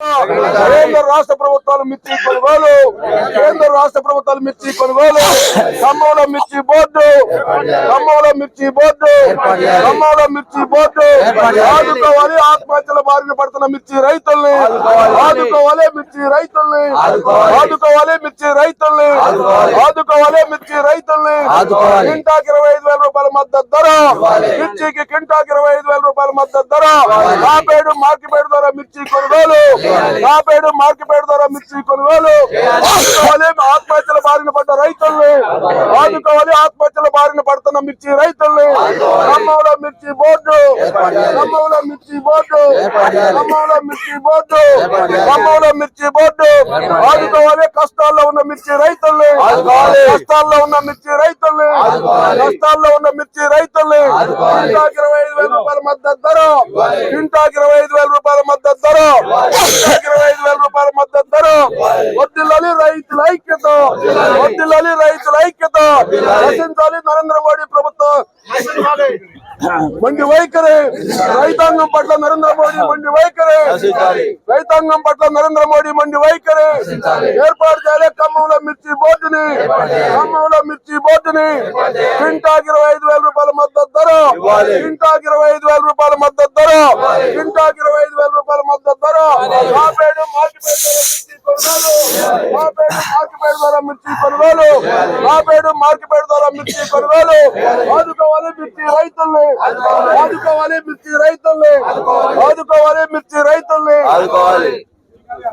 కేంద్ర రాష్ట్ర ప్రభుత్వాలు మిర్చి కొనుగోలు కేంద్ర రాష్ట్ర ప్రభుత్వాలు మిర్చి కొనుగోలు ఖమ్మంలో మిర్చి బోర్డు ఖమ్మంలో మిర్చి బోర్డు ఖమ్మంలో మిర్చి బోర్డు ఆదుకోవాలి ఆత్మహత్యల బారిన పడుతున్న మిర్చి రైతుల్ని ఆదుకోవాలి మిర్చి రైతుల్ని ఆదుకోవాలి మిర్చి రైతుల్ని ఆదుకోవాలి మిర్చి రైతుల్ని. కింటాకి ఇరవై ఐదు వేల రూపాయల మద్దతు ధర మిర్చికి కింటాకి ఇరవై ఐదు వేల రూపాయల మద్దతు ధర కాపేడు మార్కెట్ ధర మిర్చి కొనుగోలు. కాపేడు మార్కెట్ ధర మిర్చి కొనుగోలు. ఆదుకోవాలి ఆత్మహత్యల బారిన పడ్డ రైతుల్ని. ఆదుకోవాలి ఆత్మహత్యల బారిన పడుతున్న మిర్చి రైతుల్ని. ఖమ్మంలో మిర్చి బోర్డు ఖమ్మంలో మిర్చి బోర్డు. ఖమ్మంలో మిర్చి బోర్డు. ఖమ్మంలో మిర్చి బోర్డు. ఆదుకోవాలి కష్టాల్లో ఉన్న మిర్చి రైతుల్ని. కష్టాల్లో ఉన్న మిర్చి రైతుల్ని. కష్టాల్లో ఉన్న మిర్చి రైతుల్ని. క్వింటాకి ఇరవై ఐదు వేల రూపాయల మద్దతు ధర. క్వింటాకి ఇరవై ఐదు వేల రూపాయల మద్దతు ధర. ఇరవై ఐదు వేల రూపాయల మద్దతు ధర. వడ్డిల్లాలి రైతుల ఐక్యత. వడ్డిల్లాలి రైతుల ఐక్యత. నరేంద్ర మోడీ ప్రభుత్వం. మండి వైఖరి. రైతాంగం పట్ల నరేంద్ర మోడీ మండి వైఖరి. రైతాంగం పట్ల నరేంద్ర మోడీ మండి వైఖరి. ఏర్పాటు చేయాలి ఖమ్మంలో మిర్చి బోర్డుని. ఖమ్మంలో మిర్చి బోర్డుని. క్వింటాకి ఇరవై ఐదు వేల రూపాయల మద్దతు ధర. క్వింటాకి ఇరవై ఐదు వేల రూపాయల మద్దతు ధర. క్వింటాకి ఇరవై ఐదు వేల రూపాయల మద్దతు ధర. మార్కెట్ ధర మిర్చి కొనుగోలు కాపేడు మార్కెట్ ద్వారా మిర్చి కొనుగోలు కాపేడు మార్కెట్ ద్వారా మిర్చి కొనుగోలు. ఆదుకోవాలి మిర్చి రైతుల్ని ఆదుకోవాలి మిర్చి రైతుల్ని ఆదుకోవాలి మిర్చి రైతుల్ని. ఆదుకోవాలి.